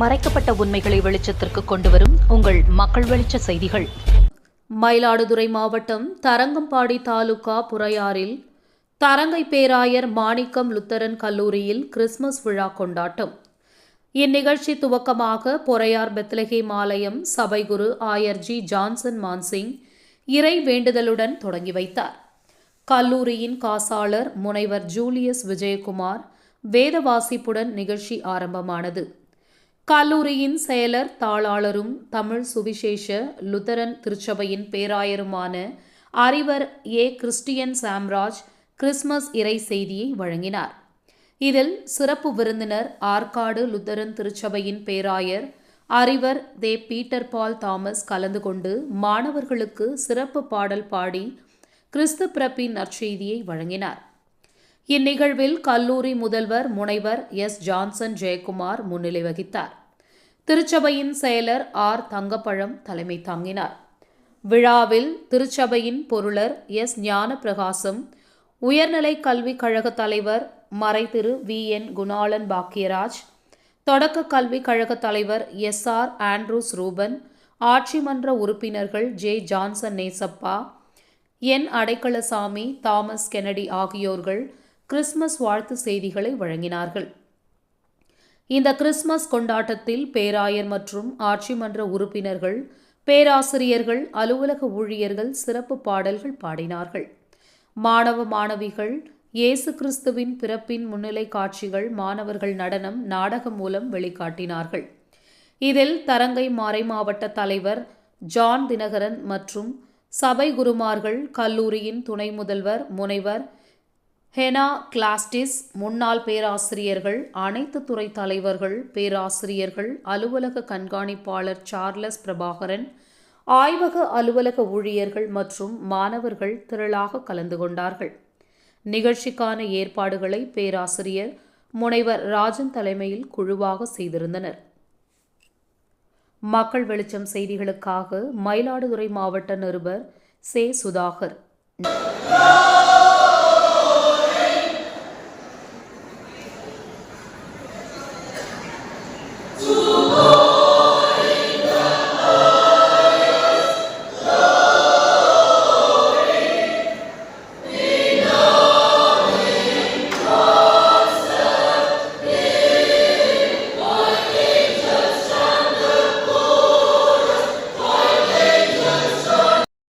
மறைக்கப்பட்ட உண்மைகளை வெளிச்சத்திற்கு கொண்டுவரும் உங்கள் மக்கள் வெளிச்ச செய்திகள். மயிலாடுதுறை மாவட்டம் தரங்கம்பாடி தாலுகா புறையாறில் தரங்கை பேராயர் மாணிக்கம் லுத்தரன் கல்லூரியில் கிறிஸ்துமஸ் விழா கொண்டாட்டம். இந்நிகழ்ச்சி துவக்கமாக பொறையார் பெத்லகேம் ஆலயம் சபைகுரு ஆயர் ஜி ஜான்சன் மான்சிங் இறை வேண்டுதலுடன் தொடங்கி வைத்தார். கல்லூரியின் காசாளர் முனைவர் ஜூலியஸ் விஜயகுமார் வேத வாசிப்புடன் நிகழ்ச்சி ஆரம்பமானது. கல்லூரியின் செயலர் தாளாளரும் தமிழ் சுவிசேஷ லுத்தரன் திருச்சபையின் பேராயருமான அறிவர் ஏ. கிறிஸ்டியன் சாம்ராஜ் கிறிஸ்மஸ் இறை செய்தியை வழங்கினார். இதில் சிறப்பு விருந்தினர் ஆற்காடு லுத்தரன் திருச்சபையின் பேராயர் அறிவர் தே. பீட்டர் பால் தாமஸ் கலந்து கொண்டு மாணவர்களுக்கு சிறப்பு பாடல் பாடி கிறிஸ்து பிறப்பின் நற்செய்தியை வழங்கினார். இந்நிகழ்வில் கல்லூரி முதல்வர் முனைவர் எஸ். ஜான்சன் ஜெயக்குமார் முன்னிலை வகித்தார். திருச்சபையின் செயலர் ஆர். தங்கப்பழம் தலைமை தாங்கினார். விழாவில் திருச்சபையின் பொருளர் எஸ். ஞான பிரகாசம் உயர்நிலை கல்விக் கழக தலைவர் மறைதிரு வி. என். குணாளன் பாக்கியராஜ் தொடக்க கல்விக் கழக தலைவர் எஸ். ஆர். ஆண்ட்ரூஸ் ரூபன் ஆட்சி மன்ற உறுப்பினர்கள் J. Johnson Nesappa N. Adaikalasamy Thomas Kennedy ஆகியோர்கள் Christmas வாழ்த்து செய்திகளை வழங்கினார்கள். இந்த கிறிஸ்மஸ் கொண்டாட்டத்தில் பேராயர் மற்றும் ஆட்சிமன்ற உறுப்பினர்கள் பேராசிரியர்கள் அலுவலக ஊழியர்கள் சிறப்பு பாடல்கள் பாடினார்கள். மாணவ மாணவிகள் இயேசு கிறிஸ்துவின் பிறப்பின் முன்னிலை காட்சிகள் மாணவர்கள் நடனம் நாடகம் மூலம் வெளிக்காட்டினார்கள். இதில் தரங்கை மாறை மாவட்ட தலைவர் ஜான் தினகரன் மற்றும் சபை குருமார்கள் கல்லூரியின் துணை முதல்வர் முனைவர் ஹெனா கிளாஸ்டிஸ் முன்னாள் பேராசிரியர்கள் அனைத்து துறை தலைவர்கள் பேராசிரியர்கள் அலுவலக கண்காணிப்பாளர் சார்லஸ் பிரபாகரன் ஆய்வக அலுவலக ஊழியர்கள் மற்றும் மாணவர்கள் திரளாக கலந்து கொண்டார்கள். நிகழ்ச்சிக்கான ஏற்பாடுகளை பேராசிரியர் முனைவர் ராஜன் தலைமையில் குழுவாக செய்திருந்தனர். மக்கள் வெளிச்சம் செய்திகளுக்காக மயிலாடுதுறை மாவட்ட நிருபர் சே. சுதாகர்.